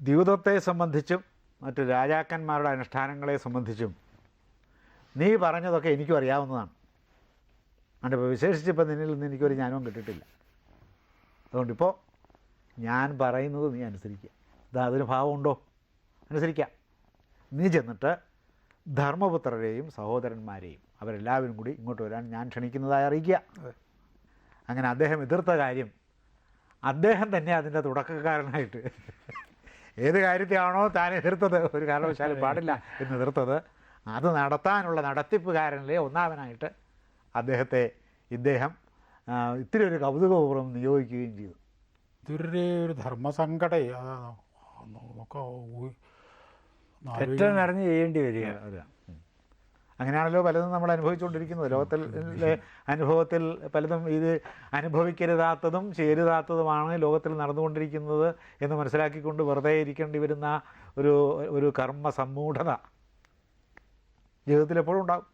ദ്യൂതത്തെ സംബന്ധിച്ചും മറ്റു രാജാക്കന്മാരുടെ അനുഷ്ഠാനങ്ങളെ സംബന്ധിച്ചും നീ പറഞ്ഞതൊക്കെ എനിക്കും അറിയാവുന്നതാണ്. അതുകൊണ്ട് ഇപ്പോൾ വിശേഷിച്ചിപ്പോൾ നിന്നിൽ നിന്ന് എനിക്കൊരു ജ്ഞാനവും കിട്ടിയിട്ടില്ല. അതുകൊണ്ടിപ്പോൾ ഞാൻ പറയുന്നത് നീ അനുസരിക്കുക. ഇതാ അതിന് ഭാവമുണ്ടോ? അനുസരിക്കാം. നീ ചെന്നിട്ട് ധർമ്മപുത്രരെയും സഹോദരന്മാരെയും അവരെല്ലാവരും കൂടി ഇങ്ങോട്ട് വരാൻ ഞാൻ ക്ഷണിക്കുന്നതായി അറിയിക്കുക. അങ്ങനെ അദ്ദേഹം എതിർത്ത കാര്യം അദ്ദേഹം തന്നെ അതിന്റെ തുടക്കക്കാരനായിട്ട് ഏത് കാര്യത്തെയാണോ താൻ എതിർത്തത്? ഒരു കാരണവശാലും പാടില്ല എന്ന് എതിർത്തത്. അത് നടത്താനുള്ള നടത്തിപ്പുകാരനിലെ ഒന്നാമനായിട്ട് അദ്ദേഹത്തെ ഇദ്ദേഹം ഇത്തിരി ഒരു കൗതുകപൂർവം നിയോഗിക്കുകയും ചെയ്തു. ഇതൊരു ഒരു ധർമ്മസങ്കട. നമുക്ക് നിറഞ്ഞ് ചെയ്യേണ്ടി വരിക. അങ്ങനെയാണല്ലോ പലതും നമ്മൾ അനുഭവിച്ചുകൊണ്ടിരിക്കുന്നത്. ലോകത്തിലെ അനുഭവത്തിൽ പലതും ഇത് അനുഭവിക്കരുതാത്തതും ചേരുതാത്തതുമാണ് ലോകത്തിൽ നടന്നുകൊണ്ടിരിക്കുന്നത് എന്ന് മനസ്സിലാക്കിക്കൊണ്ട് വെറുതെ ഇരിക്കേണ്ടി വരുന്ന ഒരു ഒരു കർമ്മ സമ്മൂഢത. ജീവിതത്തിൽ എപ്പോഴും ഉണ്ടാകും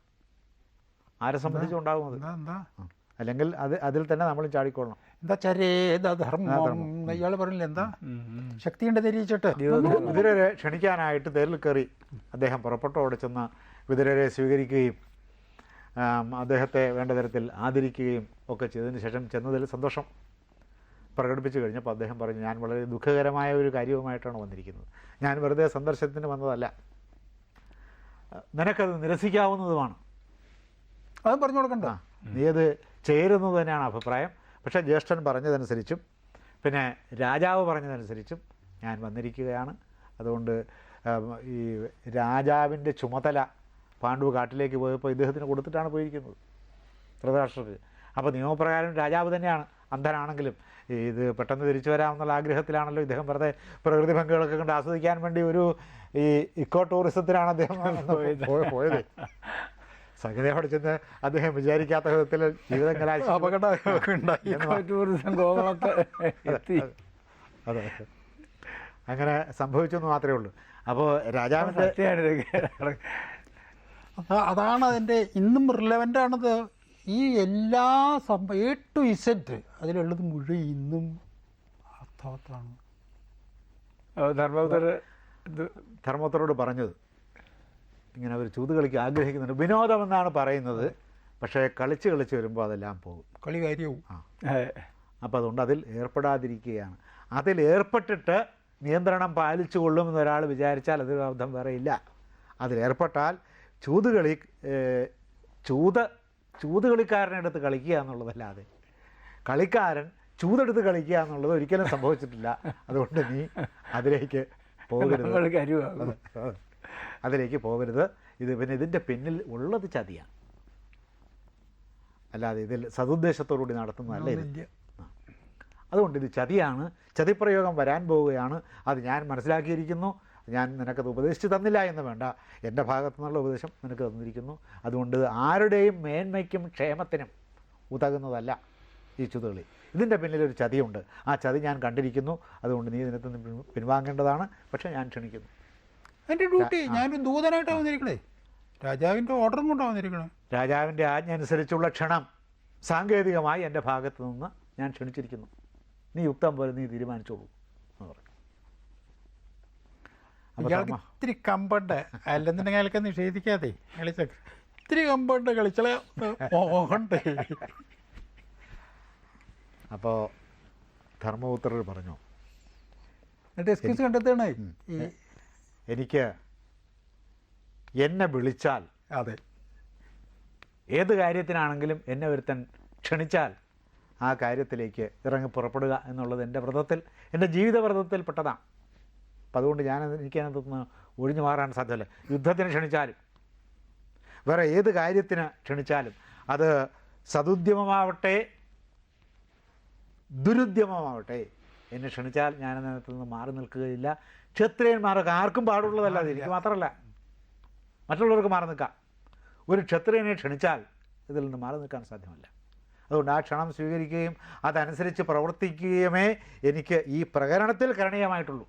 ആരെ സംബന്ധിച്ചും ഉണ്ടാകും അത് എന്താ. അല്ലെങ്കിൽ അത് അതിൽ തന്നെ നമ്മൾ ചാടിക്കൊള്ളണം എന്താ ചരേത ധർമ്മം? ഇയാൾ പറഞ്ഞില്ല എന്താ? ശക്തിയുണ്ട് തെരിയിച്ചിട്ട്. വിതുരരെ ക്ഷണിക്കാനായിട്ട് തേരിൽ കയറി അദ്ദേഹം പുറപ്പെട്ടോടെ ചെന്ന് വിതുരരെ സ്വീകരിക്കുകയും അദ്ദേഹത്തെ വേണ്ട തരത്തിൽ ആദരിക്കുകയും ഒക്കെ ചെയ്തതിന് ശേഷം ചെന്നതിൽ സന്തോഷം പ്രകടിപ്പിച്ചു കഴിഞ്ഞപ്പോൾ അദ്ദേഹം പറഞ്ഞു ഞാൻ വളരെ ദുഃഖകരമായ ഒരു കാര്യവുമായിട്ടാണ് വന്നിരിക്കുന്നത്. ഞാൻ വെറുതെ സന്ദർശനത്തിന് വന്നതല്ല. നിനക്കത് നിരസിക്കാവുന്നതുമാണ്. അതും പറഞ്ഞു കൊടുക്കണ്ട. നീ അത് ചേരുന്നത് തന്നെയാണ് അഭിപ്രായം. പക്ഷേ ജ്യേഷ്ഠൻ പറഞ്ഞതനുസരിച്ചും പിന്നെ രാജാവ് പറഞ്ഞതനുസരിച്ചും ഞാൻ വന്നിരിക്കുകയാണ്. അതുകൊണ്ട് ഈ രാജാവിന്റെ ചുമതല പാണ്ഡു കാട്ടിലേക്ക് പോയപ്പോൾ ഇദ്ദേഹത്തിന് കൊടുത്തിട്ടാണ് പോയിരിക്കുന്നത്. ധൃതരാഷ്ട്രർക്ക് അപ്പോൾ നിയമപ്രകാരം രാജാവ് തന്നെയാണ്. അന്ധനാണെങ്കിലും ഇത് പെട്ടെന്ന് തിരിച്ചു വരാമെന്നുള്ള ആഗ്രഹത്തിലാണല്ലോ ഇദ്ദേഹം വെറുതെ പ്രകൃതി ഭംഗികളൊക്കെ കണ്ട് ആസ്വദിക്കാൻ വേണ്ടി ഒരു ഈ ഇക്കോ ടൂറിസത്തിലാണ് അദ്ദേഹം പോയ- പോയത്. സംഗതി അവിടെ ചെന്ന് അദ്ദേഹം വിചാരിക്കാത്ത വിധത്തിൽ ജീവിതം കലാശിച്ചു അപകടമൊക്കെ ഉണ്ടായി. എന്ന് ടൂറിസം ഗോവളത്ത് എത്തി. അതെ അങ്ങനെ സംഭവിച്ചു എന്ന് മാത്രമേ ഉള്ളൂ. അപ്പോൾ രാജാവിന്റെ അതാണ് അതിന്റെ ഇന്നും റിലവന്റ് ആണത്. ഈ എല്ലാ സംഭവം എ ടു ഇസെറ്റ് അതിലുള്ളത് മുഴുവൻ ഇന്നും അർത്ഥവത്താണ്. ധർമ്മപുത്ര ധർമ്മപുത്രോട് പറഞ്ഞത്. ഇങ്ങനെ അവർ ചൂത് കളിക്ക് ആഗ്രഹിക്കുന്നുണ്ട്. വിനോദമെന്നാണ് പറയുന്നത്. പക്ഷേ കളിച്ച് കളിച്ച് വരുമ്പോൾ അതെല്ലാം പോകും. കളി കാര്യവും. ആ. അപ്പോൾ അതുകൊണ്ട് അതിൽ ഏർപ്പെടാതിരിക്കുകയാണ്. അതിൽ ഏർപ്പെട്ടിട്ട് നിയന്ത്രണം പാലിച്ചു കൊള്ളുമെന്ന് ഒരാൾ വിചാരിച്ചാൽ അതിൽ അർത്ഥം വേറെ ഇല്ല. അതിലേർപ്പെട്ടാൽ ചൂതുകളി കളി ചൂത് ചൂതുകളിക്കാരനെടുത്ത് കളിക്കുക എന്നുള്ളതല്ലാതെ കളിക്കാരൻ ചൂതെടുത്ത് കളിക്കുക എന്നുള്ളത് ഒരിക്കലും സംഭവിച്ചിട്ടില്ല. അതുകൊണ്ട് നീ അതിലേക്ക് പോകരുത്. അതെ. അതിലേക്ക് പോകരുത്. ഇത് പിന്നെ ഇതിന്റെ പിന്നിൽ ഉള്ളത് ചതിയാണ്. അല്ലാതെ ഇതിൽ സതുദ്ദേശത്തോടുകൂടി നടത്തുന്നതല്ല ഇത്. അതുകൊണ്ട് ഇത് ചതിയാണ്. ചതിപ്രയോഗം വരാൻ പോവുകയാണ്. അത് ഞാൻ മനസ്സിലാക്കിയിരിക്കുന്നു. ഞാൻ നിനക്കത് ഉപദേശിച്ച് തന്നില്ല എന്ന് വേണ്ട. എന്റെ ഭാഗത്തു നിന്നുള്ള ഉപദേശം നിനക്ക് തന്നിരിക്കുന്നു. അതുകൊണ്ട് ആരുടെയും മേന്മയ്ക്കും ക്ഷേമത്തിനും ഉതകുന്നതല്ല ഈ ചുതുകളി. ഇതിന്റെ പിന്നിലൊരു ചതിയുണ്ട്. ആ ചതി ഞാൻ കണ്ടിരിക്കുന്നു. അതുകൊണ്ട് നീ ഇതിനകത്ത് പിൻവാങ്ങേണ്ടതാണ്. പക്ഷേ ഞാൻ ക്ഷണിക്കുന്നു. എന്റെ ഡ്യൂട്ടി. ഞാനൊരു ദൂതനായിട്ടാണ് വന്നിരിക്കണേ. രാജാവിന്റെ ഓർഡറും കൊണ്ടാണ് വന്നിരിക്കണേ. രാജാവിന്റെ ആജ്ഞ അനുസരിച്ചുള്ള ക്ഷണം സാങ്കേതികമായി എന്റെ ഭാഗത്തു നിന്ന് ഞാൻ ക്ഷണിച്ചിരിക്കുന്നു. നീ യുക്തം പോലെ നീ തീരുമാനിച്ചോളൂ എന്ന് പറഞ്ഞു. ഇയാൾക്ക് ഇത്തിരി കമ്പണ്ട്. അല്ലെന്നുണ്ടെങ്കിൽ അയാൾക്ക് നിഷേധിക്കാതെ. കളിച്ച ഇത്തിരി കമ്പണ്ട് കളിച്ചള. മോഹണ്ട് അപ്പോൾ ധർമ്മപുത്രർ പറഞ്ഞു. എന്നിട്ട് എക്സ്ക്യൂസ് കണ്ടെത്തണേ ഈ എനിക്ക് എന്നെ വിളിച്ചാൽ അതെ. ഏത് കാര്യത്തിനാണെങ്കിലും എന്നെ ഒരുത്തൻ ക്ഷണിച്ചാൽ ആ കാര്യത്തിലേക്ക് ഇറങ്ങി പുറപ്പെടുക എന്നുള്ളത് എന്റെ വ്രതത്തിൽ എന്റെ ജീവിത വ്രതത്തിൽപ്പെട്ടതാണ്. അപ്പം അതുകൊണ്ട് ഞാൻ എനിക്ക് അതിനകത്ത് നിന്ന് ഒഴിഞ്ഞു മാറാൻ സാധ്യമല്ല. യുദ്ധത്തിന് ക്ഷണിച്ചാലും വേറെ ഏത് കാര്യത്തിന് ക്ഷണിച്ചാലും അത് സതുദ്യമമാവട്ടെ ദുരുദ്യമമാവട്ടെ എന്നെ ക്ഷണിച്ചാൽ ഞാൻ അതിനകത്ത് നിന്ന് മാറി നിൽക്കുകയില്ല. ക്ഷത്രിയന്മാർക്ക് ആർക്കും പാടുള്ളതല്ല അത് എനിക്ക് മാത്രമല്ല. മറ്റുള്ളവർക്ക് മാറി നിൽക്കാം. ഒരു ക്ഷത്രിയനെ ക്ഷണിച്ചാൽ ഇതിൽ നിന്ന് മാറി നിൽക്കാൻ സാധ്യമല്ല. അതുകൊണ്ട് ആ ക്ഷണം സ്വീകരിക്കുകയും അതനുസരിച്ച് പ്രവർത്തിക്കുകയുമേ എനിക്ക് ഈ പ്രകരണത്തിൽ കരണീയമായിട്ടുള്ളൂ.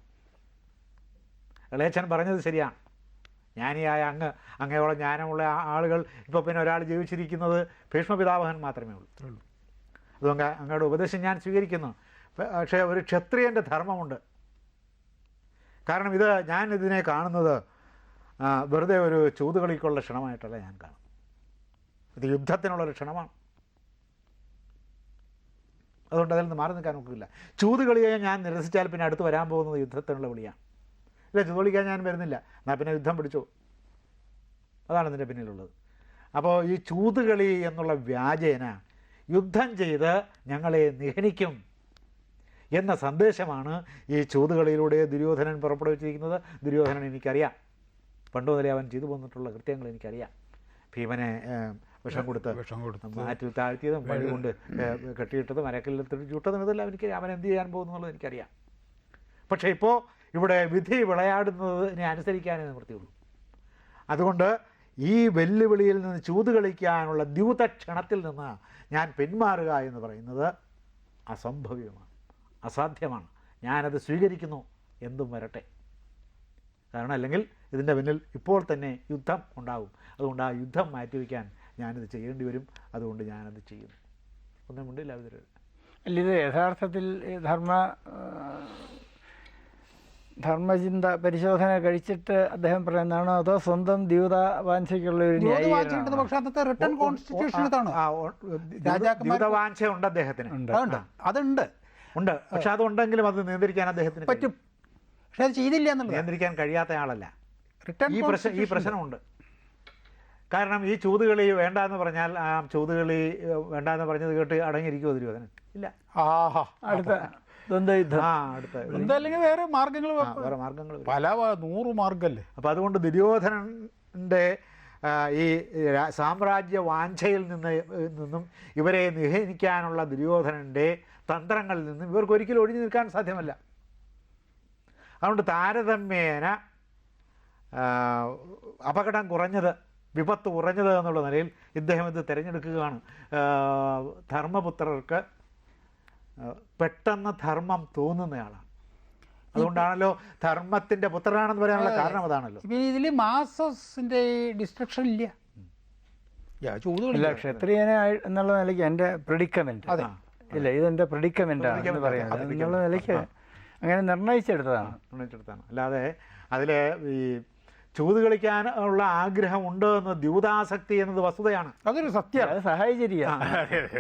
ഇളയച്ചൻ പറഞ്ഞത് ശരിയാണ്. ജ്ഞാനിയായ അങ്ങ് അങ്ങയോളം ജ്ഞാനമുള്ള ആളുകൾ ഇപ്പോൾ പിന്നെ ഒരാൾ ജീവിച്ചിരിക്കുന്നത് ഭീഷ്മപിതാവഹൻ മാത്രമേ ഉള്ളൂ. അതുകൊണ്ട് അങ്ങയുടെ ഉപദേശം ഞാൻ സ്വീകരിക്കുന്നു. പക്ഷേ ഒരു ക്ഷത്രിയന്റെ ധർമ്മമുണ്ട്. കാരണം ഇത് ഞാൻ ഇതിനെ കാണുന്നത് വെറുതെ ഒരു ചൂതുകളിക്കുള്ള ക്ഷണമായിട്ടല്ല ഞാൻ കാണും ഇത് യുദ്ധത്തിനുള്ളൊരു ക്ഷണമാണ്. അതുകൊണ്ട് അതിൽ നിന്ന് മാറി നിൽക്കാൻ നോക്കില്ല ചൂതുകളിയെ ഞാൻ നിരസിച്ചാൽ പിന്നെ അടുത്ത് വരാൻ പോകുന്നത് യുദ്ധത്തിനുള്ള വിളിയാണ്. ഇല്ല ചൂതുകളിക്കാൻ ഞാൻ വരുന്നില്ല. എന്നാൽ പിന്നെ യുദ്ധം പിടിച്ചു? അതാണ് ഇതിന്റെ പിന്നിലുള്ളത്. അപ്പോൾ ഈ ചൂതുകളി എന്നുള്ള വ്യാജേന യുദ്ധം ചെയ്ത് ഞങ്ങളെ നിഹനിക്കും. എന്ന സന്ദേശമാണ് ഈ ചൂതുകളിലൂടെ ദുര്യോധനൻ പുറപ്പെടുവിച്ചിരിക്കുന്നത്. ദുര്യോധനൻ എനിക്കറിയാം. പണ്ട് മുതലേ അവൻ ചെയ്തു പോന്നിട്ടുള്ള കൃത്യങ്ങൾ എനിക്കറിയാം. ഭീമനെ വിഷം കൊടുത്ത് വിഷം കൊടുത്ത് മാറ്റി താഴ്ത്തിയതും വഴി കൊണ്ട് കെട്ടിയിട്ടതും മരക്കിൽ ചുട്ടതും ഇതെല്ലാം എനിക്ക് അവൻ എന്ത് ചെയ്യാൻ പോകുന്നു എന്നുള്ളത് എനിക്കറിയാം. പക്ഷേ ഇപ്പോൾ ഇവിടെ വിധി വിളയാടുന്നതിനെ അനുസരിക്കാനേ നിവൃത്തിയുള്ളൂ. അതുകൊണ്ട് ഈ വെല്ലുവിളിയിൽ നിന്ന് ചൂത് കളിക്കാനുള്ള ദ്യൂതക്ഷണത്തിൽ നിന്ന് ഞാൻ പിന്മാറുക എന്ന് പറയുന്നത് അസംഭവ്യമാണ്. അസാധ്യമാണ്. ഞാനത് സ്വീകരിക്കുന്നു. എന്തും വരട്ടെ. കാരണം അല്ലെങ്കിൽ ഇതിന്റെ പിന്നിൽ ഇപ്പോൾ തന്നെ യുദ്ധം ഉണ്ടാകും. അതുകൊണ്ട് ആ യുദ്ധം മാറ്റിവെക്കാൻ ഞാനിത് ചെയ്യേണ്ടി വരും. അതുകൊണ്ട് ഞാനത് ചെയ്യുന്നു. ഒന്നും ഉണ്ടില്ല അവർ അല്ല ഇത് യഥാർത്ഥത്തിൽ ധർമ്മ ധർമ്മചിന്ത പരിശോധന കഴിച്ചിട്ട് അദ്ദേഹം പറയുന്നതാണോ? അതോ സ്വന്തം ദ്യൂത വാഞ്ചയ്ക്കുള്ള ഒരു വാങ്ങിച്ചിട്ടുണ്ട് ന്യായീകരണമാണോ? പക്ഷെ അന്നത്തെ റിട്ടേൺ കോൺസ്റ്റിറ്റ്യൂഷനിലാണ് രാജാക്കന്മാർ- ദ്യൂത വാഞ്ച ഉണ്ട്. അദ്ദേഹത്തിന് അതുണ്ട്. ഉണ്ട്. പക്ഷെ അതുണ്ടെങ്കിലും അത് നിയന്ത്രിക്കാൻ അദ്ദേഹത്തിന് പറ്റും. പക്ഷെ അത് ചെയ്തില്ല എന്നുള്ളത് നിയന്ത്രിക്കാൻ കഴിയാത്ത ആളല്ല ഈ പ്രശ്നം ഈ പ്രശ്നമുണ്ട് കാരണം ഈ ചൂതുകളി വേണ്ട എന്ന് പറഞ്ഞാൽ ആ ചൂതുകളി വേണ്ട എന്ന് പറഞ്ഞത് കേട്ട് അടങ്ങിയിരിക്കുമോ ദുര്യോധനൻ? ഇല്ല. ആഹാ. അടുത്ത വേറെ മാർഗങ്ങൾ വേറെ മാർഗങ്ങൾ പല നൂറ് മാർഗല്ലേ? അപ്പോൾ അതുകൊണ്ട് ദുര്യോധനന്റെ ആ, ഈ സാമ്രാജ്യ വാഞ്ചയിൽ നിന്ന് നിന്നും ഇവരെ നിഹനിക്കാനുള്ള ദുര്യോധനന്റെ തന്ത്രങ്ങളിൽ നിന്നും ഇവർക്ക് ഒരിക്കലും ഒഴിഞ്ഞു നിൽക്കാൻ സാധ്യമല്ല. അതുകൊണ്ട് താരതമ്യേന അപകടം കുറഞ്ഞത് വിപത്ത് കുറഞ്ഞത് എന്നുള്ള നിലയിൽ ഇദ്ദേഹം ഇത് തിരഞ്ഞെടുക്കുകയാണ്. ധർമ്മപുത്രർക്ക് പെട്ടെന്ന് ധർമ്മം തോന്നുന്നയാളാണ്. അതുകൊണ്ടാണല്ലോ ധർമ്മത്തിന്റെ പുത്രനാണെന്ന് പറയാനുള്ള കാരണം അതാണല്ലോ. പിന്നെ ഇതിൽ മാസസിന്റെ ഡിസ്ട്രക്ഷൻ ഇല്ല. കളിക്കാം. ക്ഷത്രിയനെ എന്നുള്ള നിലയ്ക്ക് എന്റെ പ്രിഡിക്കമെന്റ്. ഇല്ല ഇതെന്റെ പ്രിഡിക്കമെന്റ് ആണ് എന്ന് Predicament, എന്നുള്ള നിലയ്ക്ക് അങ്ങനെ നിർണയിച്ചെടുത്തതാണ്. നിർണയിച്ചെടുത്താണ് അല്ലാതെ അതിൽ ഈ ചൂത് കളിക്കാൻ ഉള്ള ആഗ്രഹമുണ്ട് എന്ന് ദ്യൂതാസക്തി എന്നത് വസ്തുതയാണ്. അതൊരു സത്യം. അത് സഹായിച്ചിരിക്കുക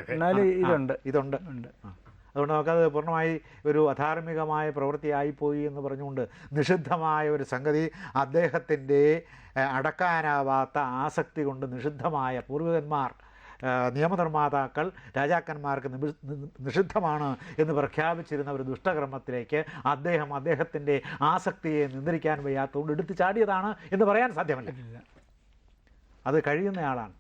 എന്നാലും ഇതുണ്ട്. ഇതുണ്ട്. ഉണ്ട്. ആ. അതുകൊണ്ട് നമുക്കത് പൂർണമായി ഒരു അധാർമികമായ പ്രവൃത്തിയായിപ്പോയി എന്ന് പറഞ്ഞുകൊണ്ട് നിഷിദ്ധമായ ഒരു സംഗതി അദ്ദേഹത്തിന്റെ അടക്കാനാവാത്ത ആസക്തി കൊണ്ട് നിഷിദ്ധമായ പൂർവികന്മാർ നിയമനിർമ്മാതാക്കൾ രാജാക്കന്മാർക്ക് നിഷിദ്ധമാണ് എന്ന് പ്രഖ്യാപിച്ചിരുന്ന ഒരു ദുഷ്ടകർമ്മത്തിലേക്ക് അദ്ദേഹം അദ്ദേഹത്തിന്റെ ആസക്തിയെ നിയന്ത്രിക്കാൻ വയ്യാത്തതുകൊണ്ട് എടുത്തു ചാടിയതാണ് എന്ന് പറയാൻ സാധ്യമല്ല. അത് കഴിയുന്നയാളാണ്.